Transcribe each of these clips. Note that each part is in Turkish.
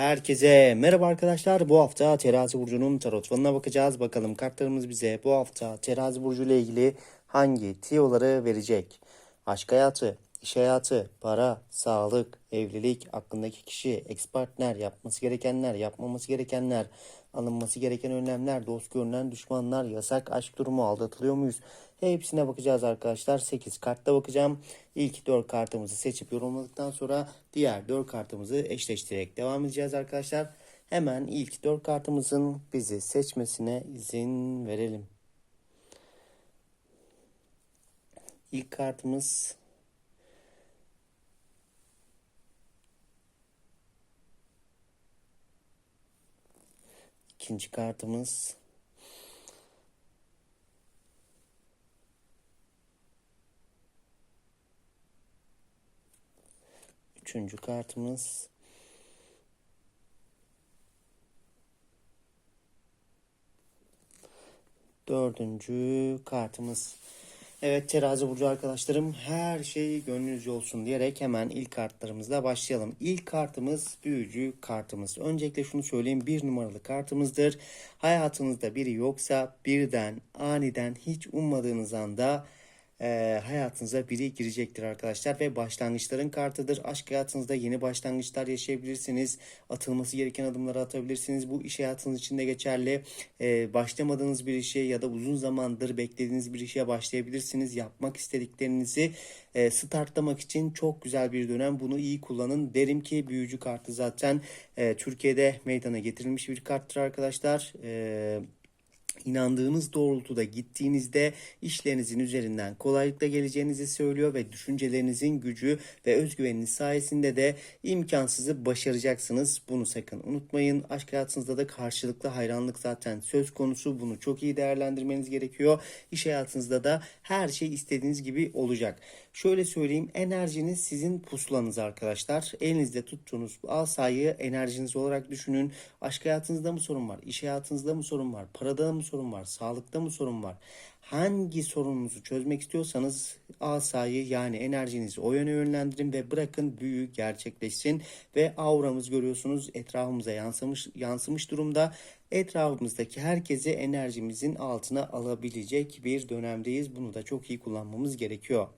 Herkese merhaba arkadaşlar. Bu hafta Terazi Burcu'nun tarot falına bakacağız. Bakalım kartlarımız bize bu hafta Terazi Burcu ile ilgili hangi tiyoları verecek? Aşk hayatı, iş hayatı, para, sağlık, evlilik, aklındaki kişi, ex partner, yapması gerekenler, yapmaması gerekenler, alınması gereken önlemler, dost görünen düşmanlar, yasak aşk durumu, aldatılıyor muyuz? Hepsine bakacağız arkadaşlar. 8 kartta bakacağım. İlk 4 kartımızı seçip yorumladıktan sonra diğer 4 kartımızı eşleştirerek devam edeceğiz arkadaşlar. Hemen ilk 4 kartımızın bizi seçmesine izin verelim. İlk kartımız ikinci kartımız Üçüncü kartımız. Dördüncü kartımız. Evet terazi burcu arkadaşlarım her şey gönlünüzce olsun diyerek hemen ilk kartlarımızla başlayalım. İlk kartımız büyücü kartımız. Öncelikle şunu söyleyeyim bir numaralı kartımızdır. Hayatınızda biri yoksa birden aniden hiç ummadığınız anda e, hayatınıza biri girecektir arkadaşlar ve başlangıçların kartıdır. Aşk hayatınızda yeni başlangıçlar yaşayabilirsiniz. Atılması gereken adımları atabilirsiniz. Bu iş hayatınız için de geçerli. E, başlamadığınız bir işe ya da uzun zamandır beklediğiniz bir işe başlayabilirsiniz. Yapmak istediklerinizi e, startlamak için çok güzel bir dönem. Bunu iyi kullanın. Derim ki büyücü kartı zaten e, Türkiye'de meydana getirilmiş bir karttır arkadaşlar. E, inandığınız doğrultuda gittiğinizde işlerinizin üzerinden kolaylıkla geleceğinizi söylüyor ve düşüncelerinizin gücü ve özgüveniniz sayesinde de imkansızı başaracaksınız. Bunu sakın unutmayın. Aşk hayatınızda da karşılıklı hayranlık zaten söz konusu. Bunu çok iyi değerlendirmeniz gerekiyor. İş hayatınızda da her şey istediğiniz gibi olacak. Şöyle söyleyeyim enerjiniz sizin pusulanız arkadaşlar. Elinizde tuttuğunuz asayı enerjiniz olarak düşünün. Aşk hayatınızda mı sorun var? İş hayatınızda mı sorun var? Parada mı sorun var? Sağlıkta mı sorun var? Hangi sorununuzu çözmek istiyorsanız asayı yani enerjinizi o yöne yönlendirin ve bırakın büyü gerçekleşsin ve auramız görüyorsunuz etrafımıza yansımış yansımış durumda. Etrafımızdaki herkesi enerjimizin altına alabilecek bir dönemdeyiz. Bunu da çok iyi kullanmamız gerekiyor.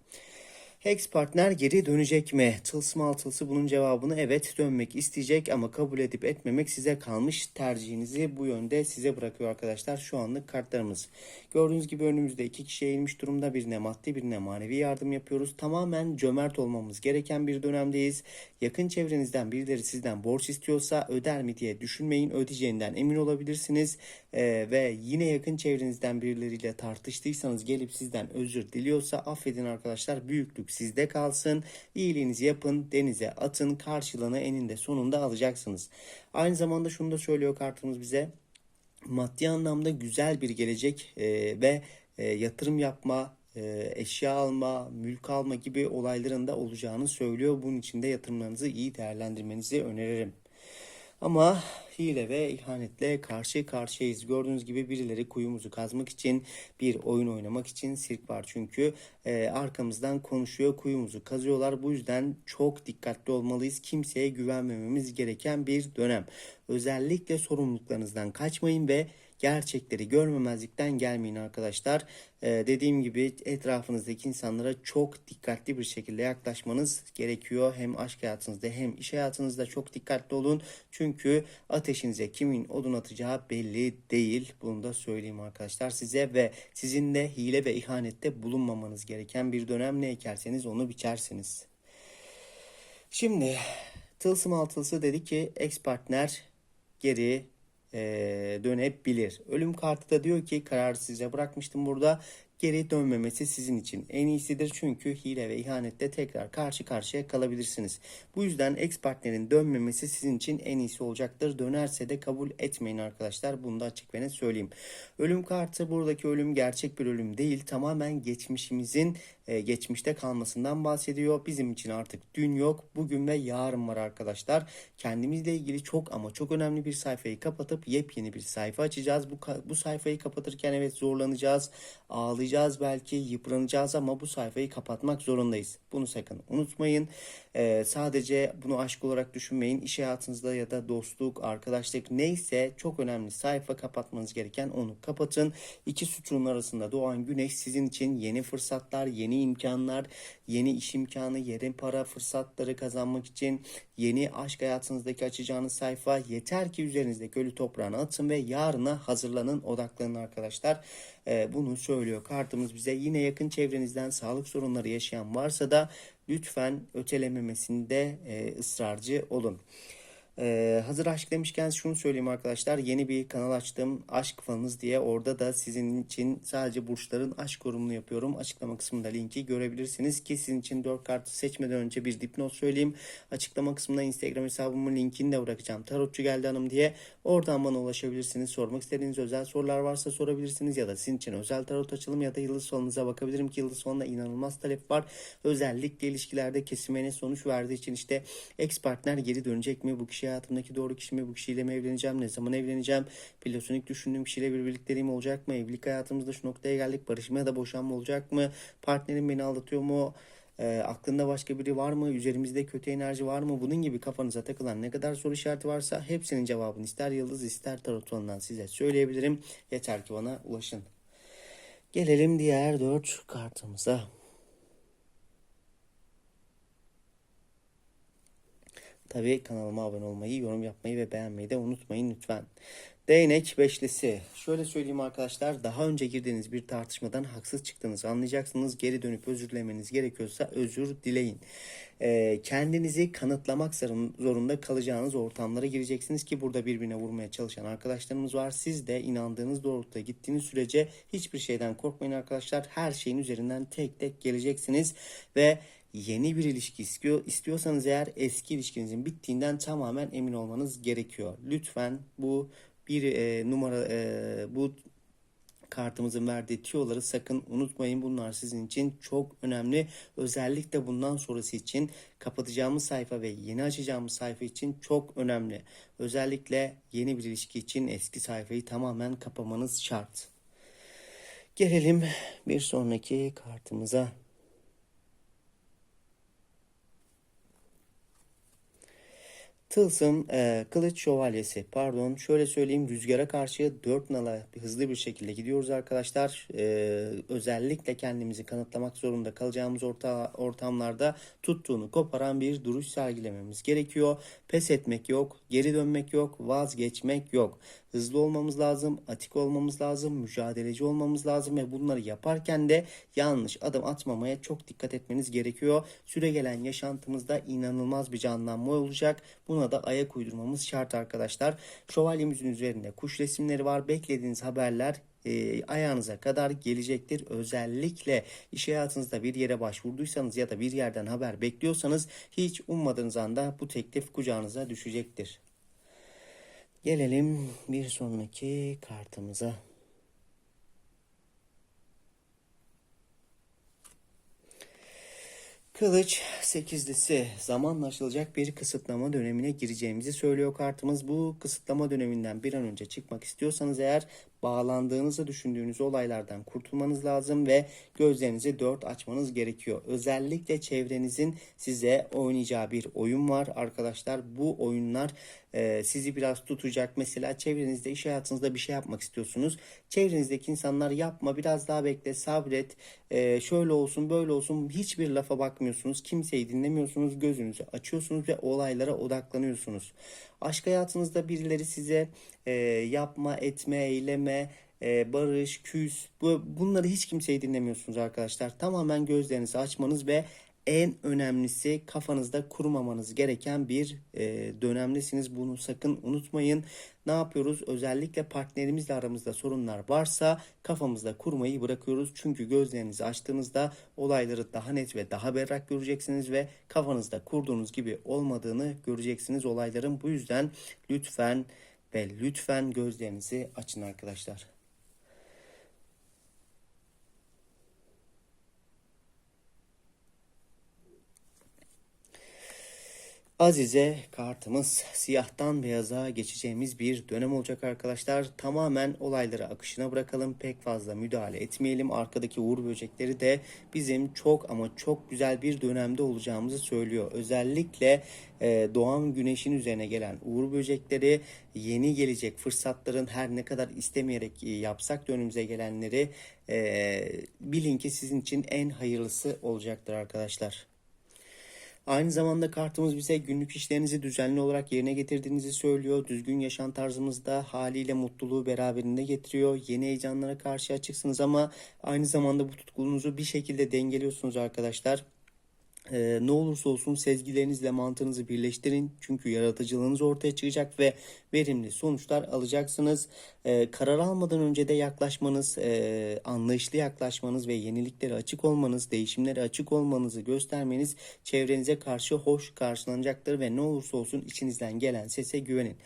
Hex partner geri dönecek mi? Tılsım altılısı bunun cevabını evet dönmek isteyecek ama kabul edip etmemek size kalmış. Tercihinizi bu yönde size bırakıyor arkadaşlar şu anlık kartlarımız. Gördüğünüz gibi önümüzde iki kişi eğilmiş durumda. Birine maddi birine manevi yardım yapıyoruz. Tamamen cömert olmamız gereken bir dönemdeyiz. Yakın çevrenizden birileri sizden borç istiyorsa öder mi diye düşünmeyin. Ödeyeceğinden emin olabilirsiniz. Ee, ve yine yakın çevrenizden birileriyle tartıştıysanız gelip sizden özür diliyorsa affedin arkadaşlar. Büyüklük sizde kalsın. İyiliğinizi yapın, denize atın. Karşılığını eninde sonunda alacaksınız. Aynı zamanda şunu da söylüyor kartımız bize. Maddi anlamda güzel bir gelecek e, ve e, yatırım yapma, e, eşya alma, mülk alma gibi olayların da olacağını söylüyor. Bunun için de yatırımlarınızı iyi değerlendirmenizi öneririm. Ama hile ve ihanetle karşı karşıyayız. Gördüğünüz gibi birileri kuyumuzu kazmak için bir oyun oynamak için sirk var çünkü e, arkamızdan konuşuyor kuyumuzu kazıyorlar. Bu yüzden çok dikkatli olmalıyız. Kimseye güvenmememiz gereken bir dönem. Özellikle sorumluluklarınızdan kaçmayın ve gerçekleri görmemezlikten gelmeyin arkadaşlar. Ee, dediğim gibi etrafınızdaki insanlara çok dikkatli bir şekilde yaklaşmanız gerekiyor. Hem aşk hayatınızda hem iş hayatınızda çok dikkatli olun. Çünkü ateşinize kimin odun atacağı belli değil. Bunu da söyleyeyim arkadaşlar size ve sizin de hile ve ihanette bulunmamanız gereken bir dönem ne ekerseniz onu biçersiniz. Şimdi tılsım altılısı dedi ki ex partner geri e, dönebilir. Ölüm kartı da diyor ki kararı size bırakmıştım burada. Geri dönmemesi sizin için en iyisidir. Çünkü hile ve ihanette tekrar karşı karşıya kalabilirsiniz. Bu yüzden ex partnerin dönmemesi sizin için en iyisi olacaktır. Dönerse de kabul etmeyin arkadaşlar. Bunu da açık ve net söyleyeyim. Ölüm kartı buradaki ölüm gerçek bir ölüm değil. Tamamen geçmişimizin e, geçmişte kalmasından bahsediyor. Bizim için artık dün yok, bugün ve yarın var arkadaşlar. Kendimizle ilgili çok ama çok önemli bir sayfayı kapatıp yepyeni bir sayfa açacağız. Bu, bu sayfayı kapatırken evet zorlanacağız, ağlayacağız belki, yıpranacağız ama bu sayfayı kapatmak zorundayız. Bunu sakın unutmayın. Ee, sadece bunu aşk olarak düşünmeyin. İş hayatınızda ya da dostluk, arkadaşlık neyse çok önemli sayfa kapatmanız gereken onu kapatın. İki sütunun arasında doğan güneş sizin için yeni fırsatlar, yeni imkanlar, yeni iş imkanı, yeni para fırsatları kazanmak için yeni aşk hayatınızdaki açacağınız sayfa yeter ki üzerinizdeki ölü toprağını atın ve yarına hazırlanın, odaklanın arkadaşlar. Ee, bunu söylüyor kartımız bize. Yine yakın çevrenizden sağlık sorunları yaşayan varsa da lütfen ötelememesinde e, ısrarcı olun. Ee, hazır aşk demişken şunu söyleyeyim arkadaşlar. Yeni bir kanal açtım. Aşk fanınız diye. Orada da sizin için sadece burçların aşk yorumunu yapıyorum. Açıklama kısmında linki görebilirsiniz ki sizin için 4 kartı seçmeden önce bir dipnot söyleyeyim. Açıklama kısmında Instagram hesabımın linkini de bırakacağım. Tarotçu geldi hanım diye. Oradan bana ulaşabilirsiniz. Sormak istediğiniz özel sorular varsa sorabilirsiniz ya da sizin için özel tarot açılım ya da yıldız sonunuza bakabilirim ki yıldız sonuna inanılmaz talep var. Özellikle ilişkilerde kesimene sonuç verdiği için işte ex partner geri dönecek mi? Bu kişi hayatımdaki doğru kişi mi? Bu kişiyle mi evleneceğim? Ne zaman evleneceğim? Platonik düşündüğüm kişiyle bir birlikteliğim olacak mı? Evlilik hayatımızda şu noktaya geldik. Barışma ya da boşanma olacak mı? Partnerim beni aldatıyor mu? E, aklında başka biri var mı? Üzerimizde kötü enerji var mı? Bunun gibi kafanıza takılan ne kadar soru işareti varsa hepsinin cevabını ister yıldız ister tarot falından size söyleyebilirim. Yeter ki bana ulaşın. Gelelim diğer dört kartımıza. Tabii kanalıma abone olmayı, yorum yapmayı ve beğenmeyi de unutmayın lütfen. Değnek beşlisi. Şöyle söyleyeyim arkadaşlar. Daha önce girdiğiniz bir tartışmadan haksız çıktınız. Anlayacaksınız. Geri dönüp özür dilemeniz gerekiyorsa özür dileyin. Ee, kendinizi kanıtlamak zorunda kalacağınız ortamlara gireceksiniz ki burada birbirine vurmaya çalışan arkadaşlarımız var. Siz de inandığınız doğrultuda gittiğiniz sürece hiçbir şeyden korkmayın arkadaşlar. Her şeyin üzerinden tek tek geleceksiniz ve yeni bir ilişki istiyor, istiyorsanız eğer eski ilişkinizin bittiğinden tamamen emin olmanız gerekiyor. Lütfen bu bir e, numara e, bu kartımızın verdiği tiyoları sakın unutmayın. Bunlar sizin için çok önemli. Özellikle bundan sonrası için kapatacağımız sayfa ve yeni açacağımız sayfa için çok önemli. Özellikle yeni bir ilişki için eski sayfayı tamamen kapamanız şart. Gelelim bir sonraki kartımıza. Tılsım e, kılıç şövalyesi pardon şöyle söyleyeyim rüzgara karşı dört nala hızlı bir şekilde gidiyoruz arkadaşlar. E, özellikle kendimizi kanıtlamak zorunda kalacağımız orta, ortamlarda tuttuğunu koparan bir duruş sergilememiz gerekiyor. Pes etmek yok, geri dönmek yok, vazgeçmek yok. Hızlı olmamız lazım, atik olmamız lazım, mücadeleci olmamız lazım ve bunları yaparken de yanlış adım atmamaya çok dikkat etmeniz gerekiyor. Süre gelen yaşantımızda inanılmaz bir canlanma olacak. Buna da ayak uydurmamız şart arkadaşlar. Şövalyemizin üzerinde kuş resimleri var. Beklediğiniz haberler e, ayağınıza kadar gelecektir. Özellikle iş hayatınızda bir yere başvurduysanız ya da bir yerden haber bekliyorsanız hiç ummadığınız anda bu teklif kucağınıza düşecektir. Gelelim bir sonraki kartımıza. Kılıç sekizlisi zamanla aşılacak bir kısıtlama dönemine gireceğimizi söylüyor kartımız. Bu kısıtlama döneminden bir an önce çıkmak istiyorsanız eğer bağlandığınızı düşündüğünüz olaylardan kurtulmanız lazım ve gözlerinizi dört açmanız gerekiyor. Özellikle çevrenizin size oynayacağı bir oyun var arkadaşlar. Bu oyunlar e, sizi biraz tutacak. Mesela çevrenizde iş hayatınızda bir şey yapmak istiyorsunuz. Çevrenizdeki insanlar yapma biraz daha bekle sabret e, şöyle olsun böyle olsun hiçbir lafa bakmıyorsunuz. Kimseyi dinlemiyorsunuz gözünüzü açıyorsunuz ve olaylara odaklanıyorsunuz. Aşk hayatınızda birileri size e, yapma, etme, eyleme, e, barış, küs bu, bunları hiç kimseyi dinlemiyorsunuz arkadaşlar. Tamamen gözlerinizi açmanız ve en önemlisi kafanızda kurmamanız gereken bir e, dönemdesiniz. Bunu sakın unutmayın. Ne yapıyoruz? Özellikle partnerimizle aramızda sorunlar varsa kafamızda kurmayı bırakıyoruz. Çünkü gözlerinizi açtığınızda olayları daha net ve daha berrak göreceksiniz ve kafanızda kurduğunuz gibi olmadığını göreceksiniz olayların. Bu yüzden lütfen ve lütfen gözlerinizi açın arkadaşlar. Azize kartımız siyahtan beyaza geçeceğimiz bir dönem olacak arkadaşlar. Tamamen olayları akışına bırakalım. Pek fazla müdahale etmeyelim. Arkadaki uğur böcekleri de bizim çok ama çok güzel bir dönemde olacağımızı söylüyor. Özellikle e, doğan güneşin üzerine gelen uğur böcekleri yeni gelecek fırsatların her ne kadar istemeyerek e, yapsak da önümüze gelenleri e, bilin ki sizin için en hayırlısı olacaktır arkadaşlar. Aynı zamanda kartımız bize günlük işlerinizi düzenli olarak yerine getirdiğinizi söylüyor. Düzgün yaşam tarzımızda haliyle mutluluğu beraberinde getiriyor. Yeni heyecanlara karşı açıksınız ama aynı zamanda bu tutkulunuzu bir şekilde dengeliyorsunuz arkadaşlar. Ee, ne olursa olsun sezgilerinizle mantığınızı birleştirin. Çünkü yaratıcılığınız ortaya çıkacak ve verimli sonuçlar alacaksınız. Ee, karar almadan önce de yaklaşmanız, e, anlayışlı yaklaşmanız ve yeniliklere açık olmanız, değişimlere açık olmanızı göstermeniz çevrenize karşı hoş karşılanacaktır ve ne olursa olsun içinizden gelen sese güvenin.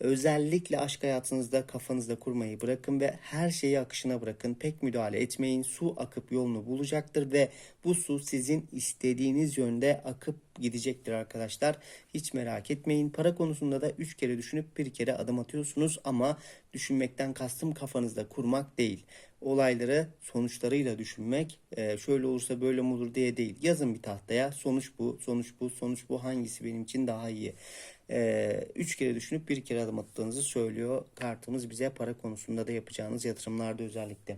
Özellikle aşk hayatınızda kafanızda kurmayı bırakın ve her şeyi akışına bırakın. Pek müdahale etmeyin. Su akıp yolunu bulacaktır ve bu su sizin istediğiniz yönde akıp gidecektir arkadaşlar. Hiç merak etmeyin. Para konusunda da 3 kere düşünüp bir kere adım atıyorsunuz ama düşünmekten kastım kafanızda kurmak değil. Olayları sonuçlarıyla düşünmek e, şöyle olursa böyle mi olur diye değil. Yazın bir tahtaya sonuç bu, sonuç bu, sonuç bu hangisi benim için daha iyi. E, üç kere düşünüp bir kere adım attığınızı söylüyor. Kartımız bize para konusunda da yapacağınız yatırımlarda özellikle.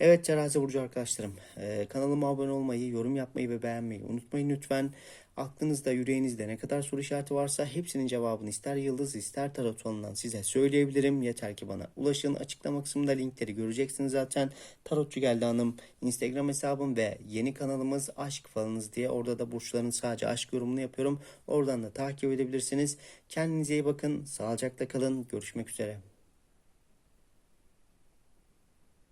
Evet Terazi Burcu arkadaşlarım e, kanalıma abone olmayı, yorum yapmayı ve beğenmeyi unutmayın lütfen. Aklınızda, yüreğinizde ne kadar soru işareti varsa hepsinin cevabını ister yıldız ister tarot falından size söyleyebilirim. Yeter ki bana ulaşın. Açıklama kısmında linkleri göreceksiniz zaten. Tarotçu geldi hanım Instagram hesabım ve yeni kanalımız Aşk Falınız diye. Orada da burçların sadece aşk yorumunu yapıyorum. Oradan da takip edebilirsiniz. Kendinize iyi bakın. Sağlıcakla kalın. Görüşmek üzere.